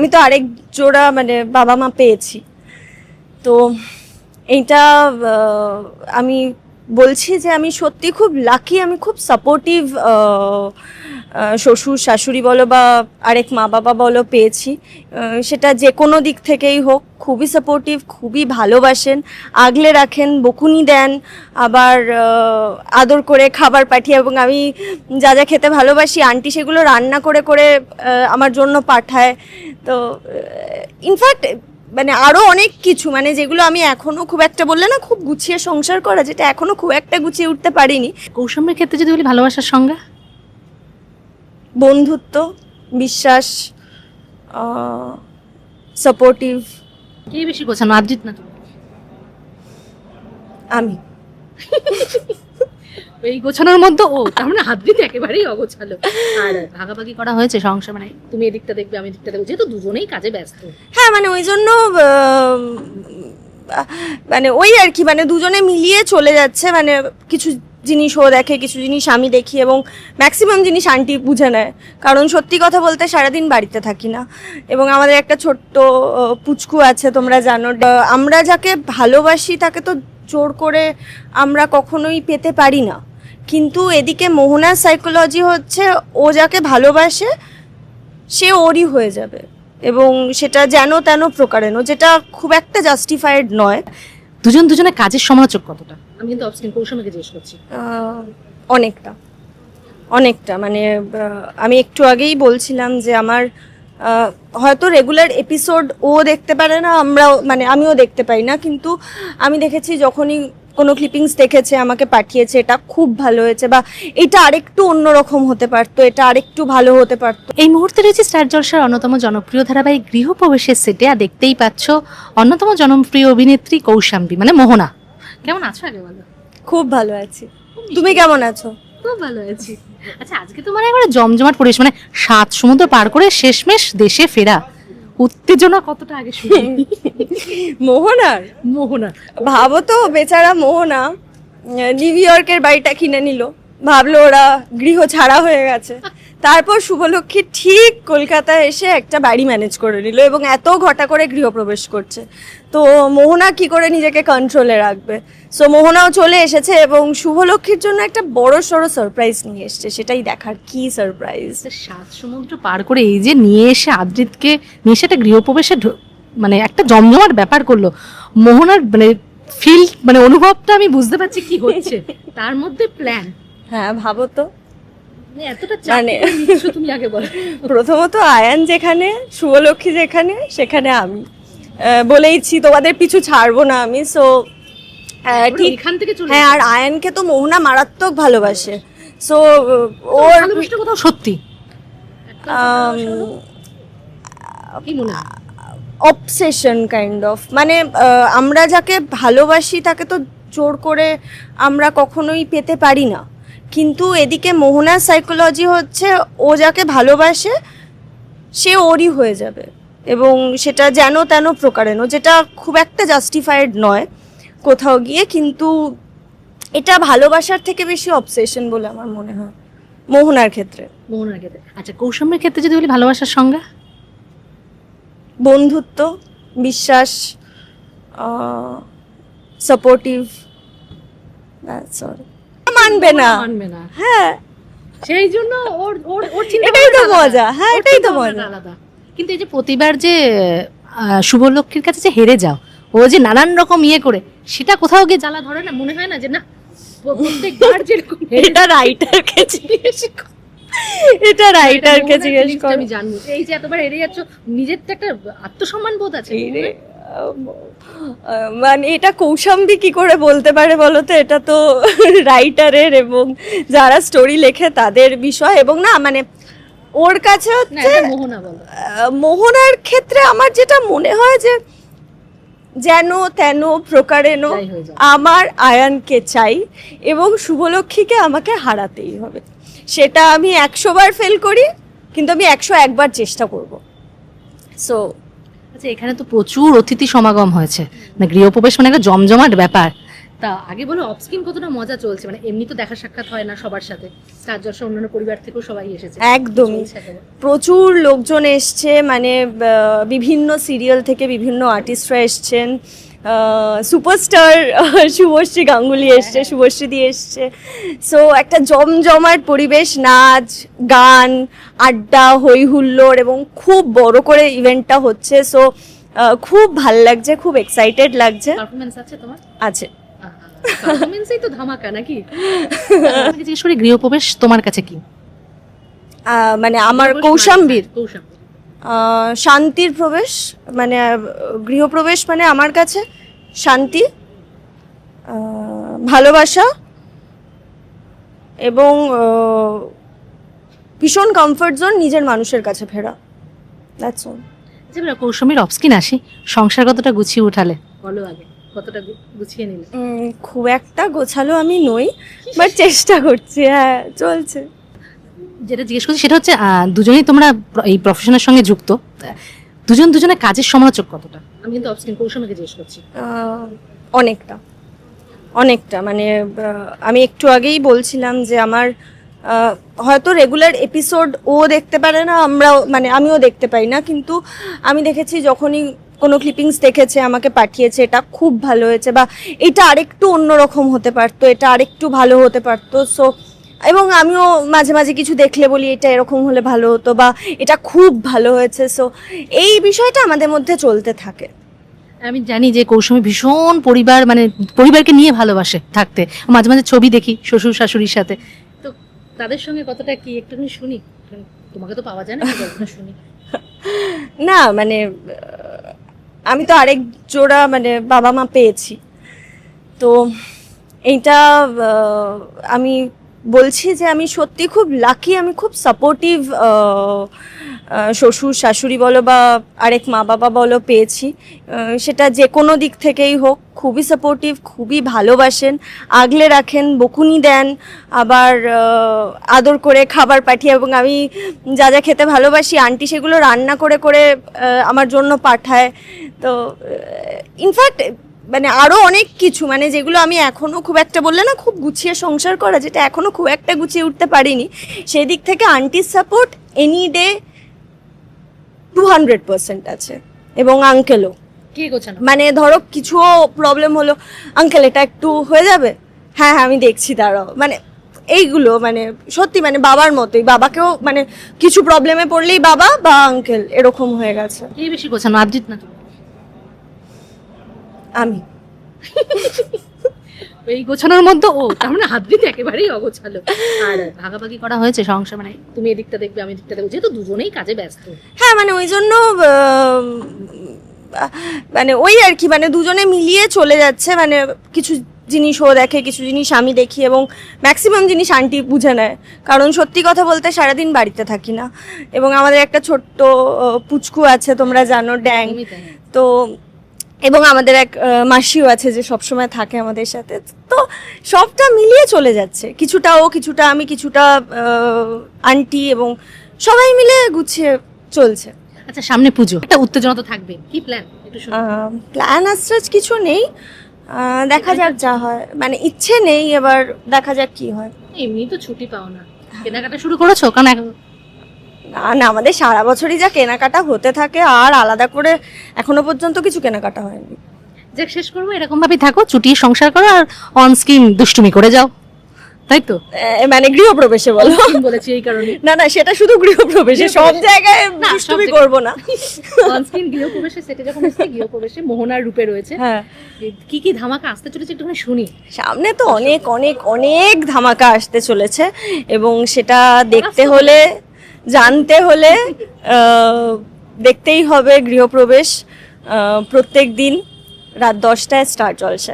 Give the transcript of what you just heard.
আমি তো আরেক জোড়া মানে বাবা মা পেয়েছি। তো এইটা আমি বলছি যে আমি সত্যি খুব লাকি আমি খুব সাপোর্টিভ শ্বশুর শাশুড়ি বলো বা আরেক মা বাবা বলো পেয়েছি। সেটা যে কোনো দিক থেকেই হোক, খুবই সাপোর্টিভ খুবই ভালোবাসেন, আগলে রাখেন, বকুনি দেন, আবার আদর করে খাবার পাঠিয়ে এবং আমি যা যা খেতে ভালোবাসি, আন্টি সেগুলো রান্না করে করে আমার জন্য পাঠায়। তো ইনফ্যাক্ট মানে আরও অনেক কিছু মানে যেগুলো আমি এখনও খুব একটা বললে না খুব গুছিয়ে সংসার করা যেটা এখনও খুব একটা গুছিয়ে উঠতে পারিনি। কৌশম্যের ক্ষেত্রে যদি বলি ভালোবাসার সংজ্ঞা? বন্ধুত্ব বিশ্বাস সাপোর্টিভ কে বেশি গোছানো আদ্রিত না তুমি? আমি। এই গোছানোর মধ্যে ও, তার মানে আদ্রিত একেবারেই অগোছালো। আর ভাগাভাগি করা হয়েছে সংসার মানে তুমি এদিকটা দেখবে, আমি এদিকটা দেখব, যেহেতু দুজনেই কাজে ব্যস্ত। হ্যাঁ মানে ওই জন্য মানে ওই আর কি মানে দুজনে মিলিয়ে চলে যাচ্ছে মানে কিছু জিনিস ও দেখে, কিছু জিনিস আমি দেখি, এবং ম্যাক্সিমাম জিনিস আন্টি বুঝে নেয়। কারণ সত্যি কথা বলতে সারাদিন বাড়িতে থাকি না। এবং আমাদের একটা ছোট্ট পুচকু আছে, তোমরা জানো। আমরা যাকে ভালোবাসি, তাকে তো জোর করে আমরা কখনোই পেতে পারি না। কিন্তু এদিকে মোহনার সাইকোলজি হচ্ছে ও যাকে ভালোবাসে সে ওরই হয়ে যাবে। এবং সেটা যেন তেন প্রকারেন যেটা খুব একটা জাস্টিফাইড নয়। দুজন দুজনের কাজের সমালোচক কতটা? আমি কিন্তু অফস্ক্রিন জিজ্ঞেস করছি। অনেকটা। অনেকটা। মানে আমি একটু আগেই বলছিলাম যে আমার হয়তো রেগুলার এপিসোড ও দেখতে পারে না আমরাও মানে আমিও দেখতে পাই না। কিন্তু আমি দেখেছি যখনই কোনো ক্লিপিংস দেখেছে আমাকে পাঠিয়েছে এটা খুব ভালো হয়েছে বা এটা আরেকটু অন্যরকম হতে পারতো এটা আরেকটু ভালো হতে পারতো। এই মুহূর্তে রয়েছে স্টার জলসার অন্যতম জনপ্রিয় ধারাবাহিক গৃহপ্রবেশের সেটে আর দেখতেই পাচ্ছ অন্যতম জনপ্রিয় অভিনেত্রী কৌশাম্বী মানে মোহনা। কেমন আছো আগে বলো? খুব ভালো আছি। তুমি কেমন আছো? খুব ভালো আছি। আচ্ছা আজকে তোমার একবারে জমজমাট পরিবেশ মানে সাত সমুদ্র পার করে শেষমেশ দেশে ফেরা। উত্তেজনা কতটা আগে শুনি? মোহনার? মোহনা ভাবো তো বেচারা মোহনা নিউ ইয়র্কের বাড়িটা কিনে নিল। ভাবলো ওরা গৃহ ছাড়া হয়ে গেছে। তারপর শুভলক্ষ্মী ঠিক কলকাতায় এসে একটা বাড়ি ম্যানেজ করে নিল এবং এত ঘটা করে গৃহপ্রবেশ করছে। তো মোহনা কি করে নিজেকে কন্ট্রোলে রাখবে? সো মোহনাও চলে এসেছে এবং শুভলক্ষ্মীর জন্য একটা বড় সড়ো সারপ্রাইজ নিয়ে এসছে সেটাই দেখার কি সারপ্রাইজ সাত সমুদ্র পার করে এই যে নিয়ে এসে আদ্রিতকে নিয়ে এসে একটা গৃহপ্রবেশে মানে একটা জমজমাট ব্যাপার করল মোহনার মানে ফিল মানে অনুভবটা আমি বুঝতে পারছি কি হচ্ছে। তার মধ্যে প্ল্যান হ্যাঁ ভাবো তো। মানে- মানে তুমি আগে বলো। প্রথমত আয়ান যেখানে শুভলক্ষ্মী যেখানে সেখানে আমি। বলেইছি তোমাদের পিছু ছাড়বো না আমি সো ঠিক এখান থেকে হ্যাঁ আর আয়ানকে তো মোহনা মারাত্মক ভালোবাসে। সো ওর কোথাও সত্যি? অবসেশন কাইন্ড অফ মানে আমরা যাকে ভালোবাসি তাকে তো জোর করে আমরা কখনোই পেতে পারি না। কিন্তু এদিকে মোহনার সাইকোলজি হচ্ছে ও যাকে ভালোবাসে সে ওরই হয়ে যাবে। এবং সেটা যেন তেন প্রকারেণ। যেটা খুব একটা জাস্টিফাইড নয় কোথাও গিয়ে কিন্তু এটা ভালোবাসার থেকে বেশি অবসেশন বলে আমার মনে হয়। মোহনার ক্ষেত্রে। মোহনার ক্ষেত্রে। আচ্ছা কৌশম্যের ক্ষেত্রে যদি বলি ভালোবাসার সংজ্ঞা? বন্ধুত্ব বিশ্বাস সাপোর্টিভ মানবে না। মানবে না। হ্যাঁ। সেই জন্য ওর ওর ওর চিন্তা এটাই তো মজা, হ্যাঁ, এটাই তো মজা। আলাদা। কিন্তু এই যে প্রতিবার যে শুভলক্ষ্মীর কাছে যে হেরে যাও ও যে নানান রকম ইয়ে করে সেটা কোথাও গিয়ে জ্বালা ধরে না? মনে হয় না যে না প্রত্যেকবার যেরকম এটা রাইটারকে জিজ্ঞেস কর। এটা রাইটারকে মোহনার জিজ্ঞেস কর। আমি জানব। এই যে এতবার হেরে যাচ্ছ নিজের তো একটা আত্মসম্মান বোধ আছে মানে এটা কৌশাম্বী কি করে বলতে পারে বলো তো? এটা তো রাইটারের এবং যারা স্টোরি লেখে তাদের বিষয় এবং না মানে ওর কাছে হচ্ছে মোহনার ক্ষেত্রে আমার যেটা মনে হয় যে যেন তেন প্রকারেণ। আমার আয়ানকে চাই এবং শুভলক্ষ্মীকে আমাকে হারাতেই হবে। সেটা আমি একশো বার ফেল করি কিন্তু আমি একশো একবার চেষ্টা করব। সো আচ্ছা এখানে তো প্রচুর অতিথি সমাগম হয়েছে। মানে গৃহপ্রবেশ মানে একটা জমজমাট ব্যাপার। তা আগে বলো অফস্ক্রিন কতটা মজা চলছে? মানে এমনি তো দেখা সাক্ষাৎ হয় না সবার সাথে। তার অন্যান্য পরিবার থেকেও সবাই এসেছে। একদমই। প্রচুর লোকজন এসছে মানে বিভিন্ন সিরিয়াল থেকে বিভিন্ন আর্টিস্টরা এসছেন। সুপারস্টার শুভশ্রী গাঙ্গুলি এসছে শুভশ্রী দিয়ে এসছে। সো একটা জমজমাট পরিবেশ নাচ গান আড্ডা হই হুল্লোড় এবং খুব বড় করে ইভেন্টটা হচ্ছে। সো খুব ভালো লাগছে খুব এক্সাইটেড লাগছে। আছে তোমার? আছে। তো ধামাকা নাকি? জিজ্ঞেস করি গৃহপ্রবেশ তোমার কাছে কি? মানে আমার গৃহপ্রবেশ কৌশাম্বীর। মানে- কৌশাম্বীর। শান্তির প্রবেশ মানে গৃহপ্রবেশ মানে আমার কাছে শান্তি ভালোবাসা এবং ভীষণ কমফর্ট জোন নিজের মানুষের কাছে ফেরা। দ্যাটস অল যেমন কৌশামীর অফস্কিন আসি সংসার কতটা গুছিয়ে উঠালে? বলো আগে কতটা গুছিয়ে নিলে? খুব একটা গোছালো আমি নই বাট চেষ্টা করছি হ্যাঁ চলছে। যেটা জিজ্ঞেস করছি সেটা হচ্ছে দুজনেই তোমরা এই প্রফেশনের সঙ্গে যুক্ত। দুজন দুজনের কাজের সমালোচক কতটা? আমি কিন্তু অফস্কিন কৌশামীকে জিজ্ঞেস করছি। অনেকটা। অনেকটা। মানে আমি একটু আগেই বলছিলাম যে আমার হয়তো রেগুলার এপিসোড ও দেখতে পারে না, আমরাও মানে আমিও দেখতে পাই না, কিন্তু আমি দেখেছি যখনই কোনো ক্লিপিংস দেখেছে, আমাকে পাঠিয়েছে, এটা খুব ভালো হয়েছে বা এটা আরেকটু অন্যরকম হতে পারতো, এটা আরেকটু ভালো হতে পারতো সো এবং আমিও মাঝে মাঝে কিছু দেখলে বলি এটা এরকম হলে ভালো হতো বা এটা খুব ভালো হয়েছে। সো এই বিষয়টা আমাদের মধ্যে চলতে থাকে। আমি জানি যে কৌশমী ভীষণ পরিবার মানে পরিবারকে নিয়ে ভালোবাসে থাকতে। মাঝে মাঝে ছবি দেখি শ্বশুর শাশুড়ির সাথে। তো তাদের সঙ্গে কতটা কি একটুখানি শুনি? তোমাকে তো পাওয়া যায় না শুনি। না মানে আমি তো আরেক জোড়া মানে বাবা মা পেয়েছি। তো এইটা আমি বলছি যে আমি সত্যি খুব লাকি আমি খুব সাপোর্টিভ শ্বশুর শাশুড়ি বলো বা আরেক মা বাবা বলো পেয়েছি। সেটা যে কোনো দিক থেকেই হোক, খুবই সাপোর্টিভ খুবই ভালোবাসেন, আগলে রাখেন, বকুনি দেন, আবার আদর করে খাবার পাঠিয়ে এবং আমি যা যা খেতে ভালোবাসি আন্টি সেগুলো রান্না করে করে আমার জন্য পাঠায়। তো ইনফ্যাক্ট মানে আরও অনেক কিছু মানে যেগুলো আমি এখনও খুব একটা বললে না খুব গুছিয়ে সংসার করা যেটা এখনও খুব একটা গুছিয়ে উঠতে পারিনি সেই দিক থেকে আন্টির support any day two hundred percent আছে এবং আঙ্কেলও কে গোছানো? মানে ধরো কিছুও প্রবলেম হলো আঙ্কেল এটা একটু হয়ে যাবে? হ্যাঁ হ্যাঁ আমি দেখছি দাঁড়াও। মানে এইগুলো মানে সত্যি মানে বাবার মতোই বাবাকেও মানে কিছু প্রবলেমে পড়লেই বাবা বা আঙ্কেল এরকম হয়ে গেছে। কে বেশি গোছানো? আদ্রিত না তুমি? আমি। এই গোছানোর মধ্যে ও তার মানে আদ্রিত একেবারেই অগোছালো। আর ভাগাভাগি করা হয়েছে সংসার মানে তুমি এদিকটা দেখবে আমি এদিকটা দেখব যেহেতু দুজনেই কাজে ব্যস্ত। হ্যাঁ মানে ওই জন্য মানে ওই আর কি মানে দুজনে মিলিয়ে চলে যাচ্ছে মানে কিছু জিনিস ও দেখে কিছু জিনিস আমি দেখি এবং ম্যাক্সিমাম জিনিস আন্টি বুঝে নেয়। কারণ সত্যি কথা বলতে সারাদিন বাড়িতে থাকি না। এবং আমাদের একটা ছোট্ট পুচকু আছে তোমরা জানো ড্যাং। তো এবং আমাদের এক মাসিও আছে যে সবসময় থাকে আমাদের সাথে। তো সবটা মিলিয়ে চলে যাচ্ছে। কিছুটা ও কিছুটা আমি কিছুটা আন্টি এবং সবাই মিলে গুছিয়ে চলছে। আচ্ছা সামনে পুজো। একটা উত্তেজনা তো থাকবে। কি প্ল্যান একটু প্ল্যান আজ কিছু নেই। দেখা যাক যা হয়। মানে ইচ্ছে নেই এবার দেখা যাক কি হয়। এমনি তো ছুটি পাও না। কেনাকাটা শুরু করেছ? কারণ এখন- না না আমাদের সারা বছরই যা কেনাকাটা হতে থাকে আর আলাদা করে এখনও পর্যন্ত কিছু কেনাকাটা হয়নি। যাক শেষ করব এরকম ভাবে থাকো চুটিয়ে সংসার করো আর অন স্ক্রিন দুষ্টুমি করে যাও। তাই তো? মানে গৃহপ্রবেশে বলো। বলেছি এই কারণে না না সেটা শুধু গৃহপ্রবেশে সব জায়গায় দুষ্টুমি। করব না। অন স্ক্রিন গৃহপ্রবেশে সেটে যখন এসেছে গৃহপ্রবেশে মোহনার রূপে রয়েছে। হ্যাঁ। কি কি ধামাকা আসতে চলেছে একটুখানি শুনি। সামনে তো অনেক অনেক অনেক ধামাকা আসতে চলেছে এবং সেটা দেখতে হলে জানতে হলে দেখতেই হবে গৃহপ্রবেশ প্রত্যেক দিন রাত দশটায় স্টার জলসায়।